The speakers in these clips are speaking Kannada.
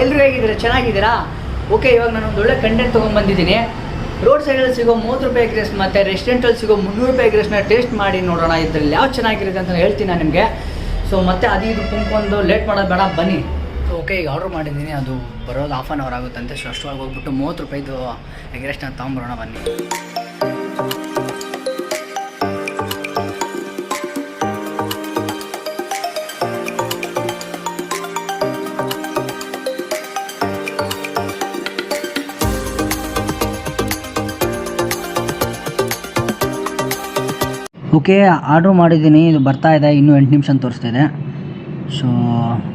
ಎಲ್ಲರೂ ಹೇಗಿದ್ದೀರಾ? ಚೆನ್ನಾಗಿದ್ದೀರಾ? ಓಕೆ ಇವಾಗ ನಾನು ಒಂದು ಒಳ್ಳೆ ಕಂಟೆಂಟ್ ತೊಗೊಂಡ್ಬಂದಿದ್ದೀನಿ ರೋಡ್ ಸೈಡಲ್ಲಿ ಸಿಗೋ ಮೂವತ್ತು ರೂಪಾಯಿ ಎಗ್ ರೈಸ್ ಮತ್ತು ರೆಸ್ಟೋರೆಂಟಲ್ಲಿ ಸಿಗೋ ಮುನ್ನೂರು ರೂಪಾಯಿ ಎಗ್ ಟೇಸ್ಟ್ ಮಾಡಿ ನೋಡೋಣ. ಇದರಲ್ಲಿ ಯಾವ್ದು ಚೆನ್ನಾಗಿರುತ್ತೆ ಅಂತ ಹೇಳ್ತೀನಿ ನಾನು ನಿಮಗೆ. ಸೊ ಮತ್ತೆ ಅದು ಇದು ಕುಂಕೊಂಡು ಲೇಟ್ ಮಾಡೋದು ಬೇಡ, ಬನ್ನಿ. ಸೊ ಓಕೆ ಈಗ ಆರ್ಡ್ರ್ ಮಾಡಿದ್ದೀನಿ. ಅದು ಬರೋದು ಆಫ್ ಆನ್ ಅವರ್ ಆಗುತ್ತಂತೆ ಸೊ ಅಷ್ಟೊಳಗೆ ಹೋಗ್ಬಿಟ್ಟು ಮೂವತ್ತು ರೂಪಾಯಿದು ಎಗ್ ರೈಸ್ನ ತೊಗೊಂಬರೋಣ ಬನ್ನಿ. ಓಕೆ ಆರ್ಡ್ರ್ ಮಾಡಿದ್ದೀನಿ. ಇದು ಬರ್ತಾ ಇದೆ. ಇನ್ನೂ ಎಂಟು ನಿಮಿಷ ಅಂತ ತೋರಿಸ್ತಾ ಇದೆ. ಸೊ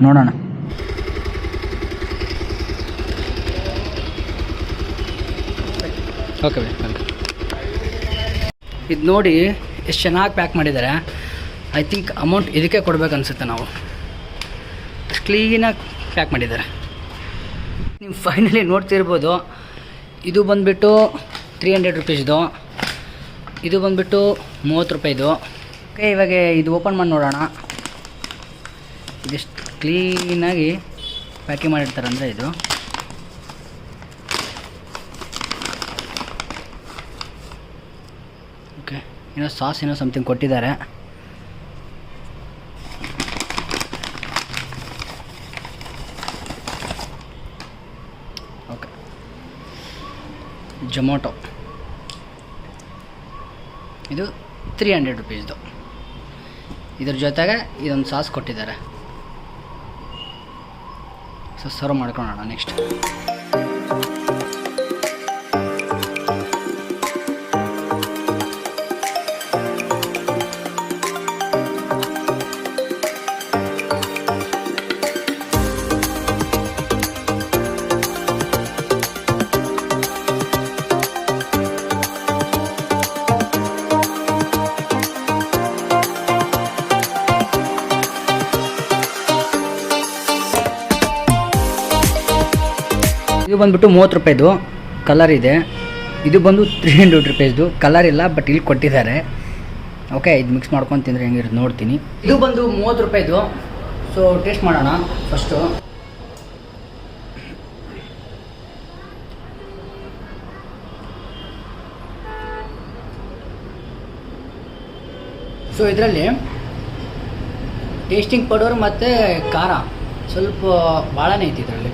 ನೋಡೋಣ. ಓಕೆ ಇದು ನೋಡಿ ಎಷ್ಟು ಚೆನ್ನಾಗಿ ಪ್ಯಾಕ್ ಮಾಡಿದ್ದಾರೆ ಐ ಥಿಂಕ್ ಅಮೌಂಟ್ ಇದಕ್ಕೆ ಕೊಡಬೇಕು ಅನ್ಸುತ್ತೆ ನಾವು. ಅಷ್ಟು ಕ್ಲೀನಾಗಿ ಪ್ಯಾಕ್ ಮಾಡಿದ್ದಾರೆ ನೀವು ಫೈನಲಿ ನೋಡ್ತಿರ್ಬೋದು. ಇದು ಬಂದುಬಿಟ್ಟು ತ್ರೀ ಹಂಡ್ರೆಡ್ ರುಪೀಸ್ದು ಇದು ಬಂದುಬಿಟ್ಟು ಮೂವತ್ತು ರೂಪಾಯಿದು ಓಕೆ, ಇವಾಗ ಇದು ಓಪನ್ ಮಾಡಿ ನೋಡೋಣ. ಇದೆಷ್ಟು ಕ್ಲೀನಾಗಿ ಪ್ಯಾಕಿಂಗ್ ಮಾಡಿರ್ತಾರೆ ಅಂದರೆ ಇದು. ಓಕೆ, ಏನೋ ಸಾಸ್ ಏನೋ ಸಮಥಿಂಗ್ ಕೊಟ್ಟಿದ್ದಾರೆ. ಓಕೆ. ಜೊಮೊಟೊ ಇದು ತ್ರೀ ಹಂಡ್ರೆಡ್ ರುಪೀಸ್ದು ಇದ್ರ ಜೊತೆಗೆ ಇದೊಂದು ಸಾಸ್ ಕೊಟ್ಟಿದ್ದಾರೆ. ಸೊ ಸರ್ವ್ ಮಾಡ್ಕೊಳೋಣ ನೆಕ್ಸ್ಟ್ ಇದು ಬಂದ್ಬಿಟ್ಟು ಮೂವತ್ತು ರೂಪಾಯಿದು ಕಲರ್ ಇದೆ. ಇದು ಬಂದು ತ್ರೀ ಹಂಡ್ರೆಡ್ ರುಪೀಸ್ದು ಕಲರ್ ಇಲ್ಲ ಬಟ್ ಇಲ್ಲಿ ಕೊಟ್ಟಿದ್ದಾರೆ. ಓಕೆ ಇದು ಮಿಕ್ಸ್ ಮಾಡ್ಕೊಂಡು ತಿಂದರೆ ಹೆಂಗಿರುತ್ತೆ ನೋಡ್ತೀನಿ. ಇದು ಬಂದು ಮೂವತ್ತು ರೂಪಾಯಿದು. ಸೊ ಟೇಸ್ಟ್ ಮಾಡೋಣ ಫಸ್ಟು ಸೊ ಇದರಲ್ಲಿ ಟೇಸ್ಟಿಂಗ್ ಪೌಡರ್ ಮತ್ತು ಖಾರ. ಸ್ವಲ್ಪ ಭಾಳನೇ ಐತಿ ಇದರಲ್ಲಿ.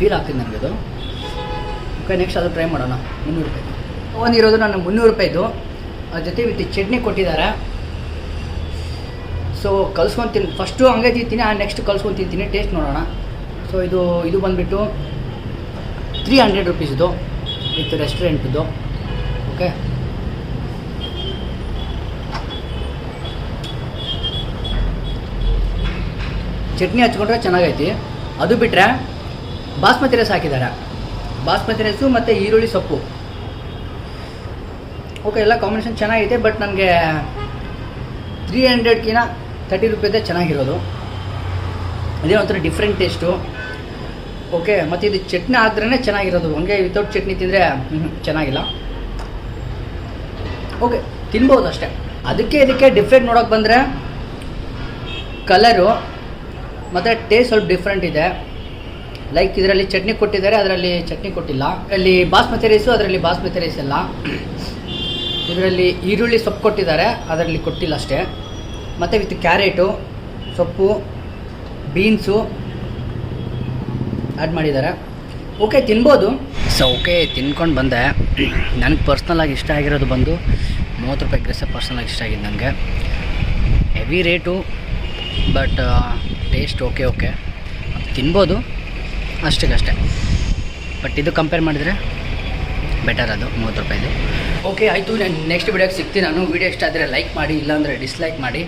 ಫೀಲ್ ಆಗ್ತಿದೆ ನನಗೆ ಅದು. ಓಕೆ ನೆಕ್ಸ್ಟ್ ಅದು ಟ್ರೈ ಮಾಡೋಣ. ಮುನ್ನೂರು ರೂಪಾಯಿ. ಒಂದು ಇರೋದು ನಾನು ಮುನ್ನೂರು ರೂಪಾಯಿದು ಅದ್ರ ಜೊತೆ ವಿತ್ ಚಟ್ನಿ ಕೊಟ್ಟಿದ್ದಾರೆ. ಸೊ ಕಲ್ಸ್ಕೊಂಡು ಫಸ್ಟು ಹಂಗೆ ತಿಂತೀನಿ, ಆ ನೆಕ್ಸ್ಟ್ ಕಲ್ಸ್ಕೊಂಡು ತಿಂತೀನಿ ಟೇಸ್ಟ್ ನೋಡೋಣ. ಸೊ ಇದು ಇದು ಬಂದುಬಿಟ್ಟು ತ್ರೀ ಹಂಡ್ರೆಡ್ ರುಪೀಸ್ದು ವಿತ್ ರೆಸ್ಟೋರೆಂಟ್ದು ಓಕೆ ಚಟ್ನಿ ಹಚ್ಕೊಂಡ್ರೆ ಚೆನ್ನಾಗೈತಿ. ಅದು ಬಿಟ್ಟರೆ ಬಾಸ್ಮತಿ ರೈಸ್ ಹಾಕಿದ್ದಾರೆ ಬಾಸ್ಮತಿ ರೈಸು ಮತ್ತು ಈರುಳ್ಳಿ ಸೊಪ್ಪು. ಓಕೆ ಎಲ್ಲ ಕಾಂಬಿನೇಷನ್ ಚೆನ್ನಾಗಿದೆ ಬಟ್ ನನಗೆ ತ್ರೀ ಹಂಡ್ರೆಡ್ಕಿನ ತರ್ಟಿ ರುಪೀಸೇ ಚೆನ್ನಾಗಿರೋದು. ಅದೇ ಒಂಥರ ಡಿಫ್ರೆಂಟ್ ಟೇಸ್ಟು ಓಕೆ ಮತ್ತು ಇದು ಚಟ್ನಿ ಆದ್ರೇ ಚೆನ್ನಾಗಿರೋದು. ಹಂಗೆ ವಿತೌಟ್ ಚಟ್ನಿ ತಿಂದರೆ ಚೆನ್ನಾಗಿಲ್ಲ. ಓಕೆ ತಿನ್ಬೋದು ಅಷ್ಟೇ. ಅದಕ್ಕೆ ಇದಕ್ಕೆ ಡಿಫ್ರೆಂಟ್ ನೋಡೋಕೆ ಬಂದರೆ ಕಲರು ಮತ್ತು ಟೇಸ್ಟ್ ಸ್ವಲ್ಪ ಡಿಫ್ರೆಂಟ್ ಇದೆ. ಲೈಕ್ ಇದರಲ್ಲಿ ಚಟ್ನಿ ಕೊಟ್ಟಿದ್ದಾರೆ, ಅದರಲ್ಲಿ ಚಟ್ನಿ ಕೊಟ್ಟಿಲ್ಲ. ಅಲ್ಲಿ ಬಾಸ್ಮತಿ ರೈಸು ಅದರಲ್ಲಿ ಬಾಸ್ಮತಿ ರೈಸ್ ಎಲ್ಲ. ಇದರಲ್ಲಿ ಈರುಳ್ಳಿ ಸೊಪ್ಪು ಕೊಟ್ಟಿದ್ದಾರೆ, ಅದರಲ್ಲಿ ಕೊಟ್ಟಿಲ್ಲ ಅಷ್ಟೇ. ಮತ್ತು ವಿತ್ ಕ್ಯಾರೆಟು ಸೊಪ್ಪು ಬೀನ್ಸು ಆ್ಯಡ್ ಮಾಡಿದ್ದಾರೆ. ಓಕೆ ತಿನ್ಬೋದು. ಸೊ ಓಕೆ ತಿನ್ಕೊಂಡು ಬಂದೆ. ನನಗೆ ಪರ್ಸ್ನಲಾಗಿ ಇಷ್ಟ ಆಗಿರೋದು ಬಂದು ಮೂವತ್ತು ರೂಪಾಯಿ ಗ್ರೆಸ್ಸೆ ಪರ್ಸ್ನಲಾಗಿ ಇಷ್ಟ ಆಗಿದ್ದು ನನಗೆ heavy rate but taste okay okay ತಿನ್ಬೋದು. ಅಷ್ಟಕ್ಕಷ್ಟೇ ಬಟ್ ಇದು ಕಂಪೇರ್ ಮಾಡಿದರೆ ಬೆಟರ್ ಅದು, ಮೂವತ್ತು ರೂಪಾಯಿದು ಓಕೆ ಆಯಿತು ನಾನು ನೆಕ್ಸ್ಟ್ ವೀಡಿಯೋಗೆ ಸಿಗ್ತೀನಿ. ನಾನು ವೀಡಿಯೋ ಇಷ್ಟ ಆದರೆ ಲೈಕ್ ಮಾಡಿ, ಇಲ್ಲಾಂದರೆ ಡಿಸ್ಲೈಕ್ ಮಾಡಿ.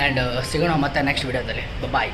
ಆ್ಯಂಡ್ ಸಿಗೋಣ ಮತ್ತೆ ನೆಕ್ಸ್ಟ್ ವಿಡಿಯೋದಲ್ಲಿ ಬಾಯ್